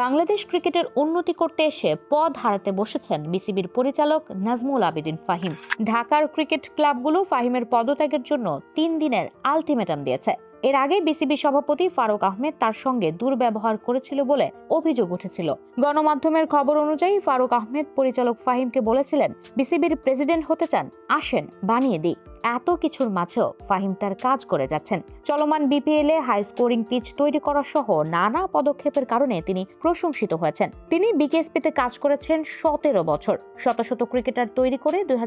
বাংলাদেশ ক্রিকেটের উন্নতি করতে এসে পদ হারাতে বসেছেন বিসিবির পরিচালক নাজমুল আবেদিন ফাহিম। ঢাকার ক্রিকেট ক্লাবগুলো ফাহিমের পদত্যাগের জন্য তিন দিনের আলটিমেটাম দিয়েছে। এর আগে বিসিবি সভাপতি ফারুক আহমেদ তার সঙ্গে দুর্ব্যবহার করেছিল বলে অভিযোগ উঠেছিল। গণমাধ্যমের খবর অনুযায়ী ফারুক আহমেদ পরিচালক ফাহিমকে বলেছিলেন, বিসিবির প্রেসিডেন্ট হতে চান, আসেন, বানিয়ে দিই। এত কিছুর মাঝেও ফাহিম তার কাজ করে যাচ্ছেন। চলমান বিপিএল এ হাই স্কোরিং পিচ তৈরি করা সহ নানা পদক্ষেপের কারণে তিনি প্রশংসিত হয়েছেন। তিনি বিকেএসপিতে কাজ করেছেন সতেরো বছর। শত শত ক্রিকেটার তৈরি করে দুই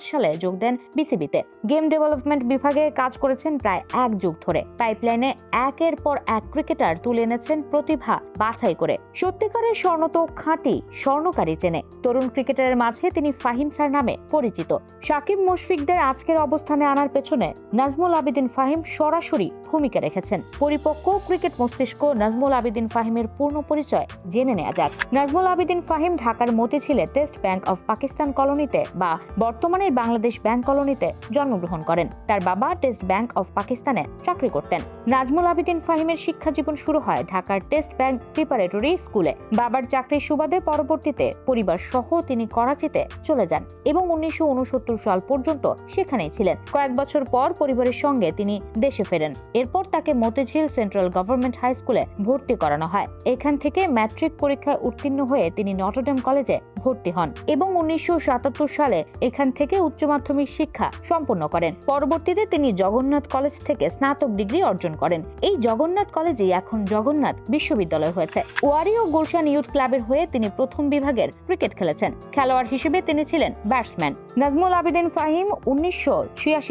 সালে যোগ দেন বিসিবিতে গেম ডেভেলপমেন্ট বিভাগে কাজ করেছেন প্রায় এক যুগ ধরে। পাইপলাইনে একের পর এক ক্রিকেটার তুলে এনেছেন প্রতিভা বাছাই করে। সত্যিকারের স্বর্ণ তো খাঁটি, স্বর্ণকারী চেনে। তরুণ ক্রিকেটারের মাঝে তিনি ফাহিম স্যার নামে পরিচিত। সাকিব মুশফিকদের আজকের অবস্থানে আনার পেছনে নাজমুল আবিদিন ফাহিম সরাসরি ভূমিকা রেখেছেন। পরিপক্ক ক্রিকেট মস্তিষ্ক নাজমুল আবিদিন ফাহিমের পূর্ণ পরিচয় জেনে নেওয়া যাক। নাজমুল আবিদিন ফাহিম ঢাকার মতিঝিলে টেস্ট ব্যাংক অফ পাকিস্তান কলোনিতে বা বর্তমানের বাংলাদেশ ব্যাংক কলোনিতে জন্মগ্রহণ করেন। তার বাবা টেস্ট ব্যাংক অফ পাকিস্তানে চাকরি করতেন। নাজমুল আবিদিন ফাহিমের শিক্ষা জীবন শুরু হয় ঢাকার টেস্ট ব্যাংক প্রিপারেটরি স্কুলে। বাবার চাকরির সুবাদে পরবর্তীতে পরিবার সহ তিনি করাচিতে চলে যান এবং উনিশশো উনসত্তর সাল পর্যন্ত সেখানেই ছিলেন। কয়েক বছর পর পরিবারের সঙ্গে তিনি দেশে ফেরেন। এরপর তাকে মতিঝিল সেন্ট্রাল গভর্নমেন্ট হাই স্কুলে ভর্তি করানো হয়। এখান থেকে ম্যাট্রিক পরীক্ষায় উত্তীর্ণ হয়ে তিনি নটরডেম কলেজে ভর্তি হন এবং উনিশশো সাতাত্তর সালে এখান থেকে উচ্চ মাধ্যমিক শিক্ষা সম্পন্ন করেন। পরবর্তীতে তিনি জগন্নাথ কলেজ থেকে স্নাতক ডিগ্রি অর্জন করেন। এই জগন্নাথ কলেজেই এখন জগন্নাথ বিশ্ববিদ্যালয় হয়েছে। ওয়ারি ও গুলশান ইউথ ক্লাবের হয়ে তিনি প্রথম বিভাগের ক্রিকেট খেলেছেন। খেলোয়াড় হিসেবে তিনি ছিলেন ব্যাটসম্যান। নাজমুল আবিদিন ফাহিম উনিশশো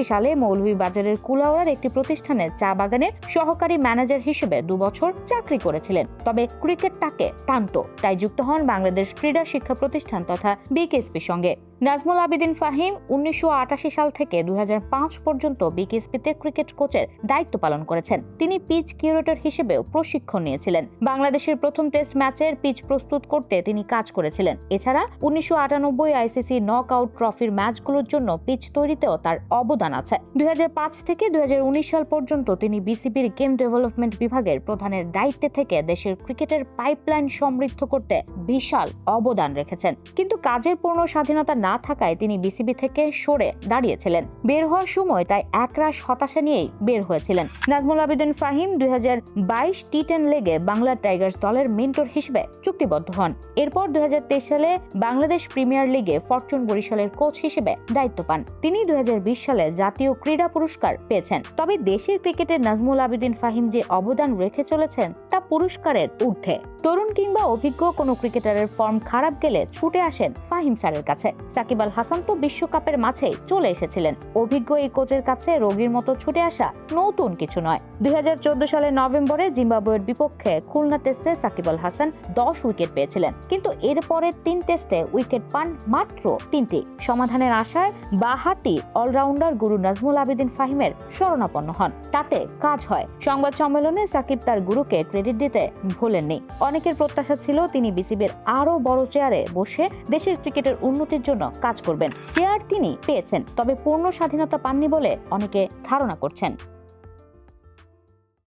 সালে মৌলভীবাজারের কুলাওয়ার একটি প্রতিষ্ঠানের চা বাগানের সহকারী ম্যানেজার হিসেবে দুবছর চাকরি করেছিলেন। তবে ক্রিকেট তাকে টানত, তাই যুক্ত হন বাংলাদেশ ক্রীড়া শিক্ষা প্রতিষ্ঠান তথা বিকেএসপির সঙ্গে। নাজমুল আবিদিন ফাহিম উনিশশো আটাশি সাল থেকে দুই হাজার পাঁচ পর্যন্ত বিকেএসপিতে ক্রিকেট কোচের দায়িত্ব পালন করেছেন। তিনি পিচ কিউরেটর হিসেবেও প্রশিক্ষণ নিয়েছিলেন। বাংলাদেশের প্রথম টেস্ট ম্যাচের পিচ প্রস্তুত করতে তিনি কাজ করেছিলেন। এছাড়া উনিশশো আটানব্বই আইসিসি নক আউট ট্রফির ম্যাচগুলোর জন্য পিচ তৈরিতেও তার অবদান আছে। দুই হাজার পাঁচ থেকে দুই হাজার উনিশ সাল পর্যন্ত তিনি বিসিবির গেম ডেভেলপমেন্ট বিভাগের প্রধানের দায়িত্বে থেকে দেশের ক্রিকেটের পাইপলাইন সমৃদ্ধ করতে বিশাল অবদান রেখেছেন। কিন্তু কাজের পূর্ণ স্বাধীনতা না থাকায় তিনি বিসিবি থেকে সরে দাঁড়িয়েছিলেন। বের হওয়ার সময় তাই একরাশ হতাশা নিয়েই বের হয়েছিলেন। নাজমুল আবেদিন ফাহিম দুই টি টেন লেগে বাংলা টাইগার্স দলের মেন্টর হিসেবে চুক্তিবদ্ধ হন। এরপর দুই সালে বাংলাদেশ প্রিমিয়ার লিগে ফরচুন বরিশালের কোচ হিসেবে দায়িত্ব পান। তিনি দুই হাজার বিশ সালে জাতীয় ক্রীড়া পুরস্কার পেয়েছেন। তবে দেশের ক্রিকেটে নাজমুল আবেদিন ফাহিম যে অবদান রেখে চলেছেন, তা পুরস্কারের ঊর্ধ্বে। তরুণ কিংবা অভিজ্ঞ কোনো ক্রিকেটারের ফর্ম খারাপ গেলে ছুটে আসেন ফাহিম স্যারের কাছে। সাকিব আল হাসান তো বিশ্বকাপের মাঝেই চলে এসেছিলেন। অভিজ্ঞ এই কোচের কাছে রোগীর মতো ছুটে আসা নতুন কিছু নয়। দুই সালের নভেম্বরে জিম্বাবুয়ের বিপক্ষে খুলনা টেস্টে সাকিব আল হাসান দশ উইকেট পেয়েছিলেন। কিন্তু এরপরের তিন টেস্টে উইকেট পান মাত্র তিনটি। সমাধানের আশায় বাহাতি অলরাউন্ডার গুরু নাজমুল আবেদিন ফাহিমের শরণাপন্ন হন। তাতে কাজ হয়। সংবাদ সম্মেলনে সাকিব তার গুরুকে ক্রেডিট দিতে ভোলেননি। অনেকের প্রত্যাশা ছিল তিনি বিসিবির আরও বড় চেয়ারে বসে দেশের ক্রিকেটের উন্নতির জন্য কাজ করবেন। চেয়ার তিনি পেয়েছেন তবে পূর্ণ স্বাধীনতা পাননি বলে অনেকে ধারণা করছেন।